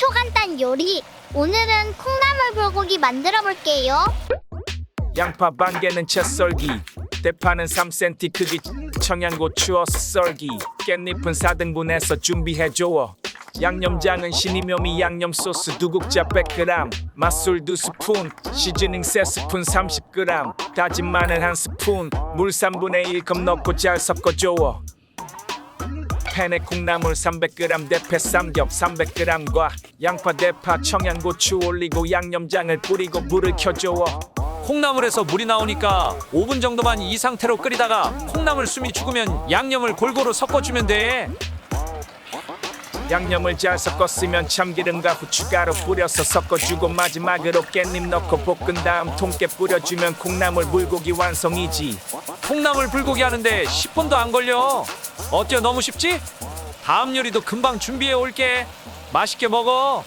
초간단 요리. 오늘은 콩나물 불고기 만들어 볼게요. 양파 반 개는 채 썰기. 대파는 3cm 크기 청양고추 어 썰기. 깻잎은 4등분해서 준비해 줘 양념장은 신이묘미 양념 소스 두 국자 100g 맛술 2스푼. 시즈닝 3스푼 30g 다진 마늘 1스푼. 물 3분의 1컵 넣고 잘 섞어줘 팬에 콩나물 300g 대패 삼겹 300g과 양파 대파 청양고추 올리고 양념장을 뿌리고 불을 켜줘 콩나물에서 물이 나오니까 5분 정도만 이 상태로 끓이다가 콩나물 숨이 죽으면 양념을 골고루 섞어주면 돼. 양념을 잘 섞었으면 참기름과 후춧가루 뿌려서 섞어주고 마지막으로 깻잎 넣고 볶은 다음 통깨 뿌려주면 콩나물 불고기 완성이지 콩나물 불고기 하는데 10분도 안 걸려. 어때요? 너무 쉽지? 다음 요리도 금방 준비해 올게. 맛있게 먹어.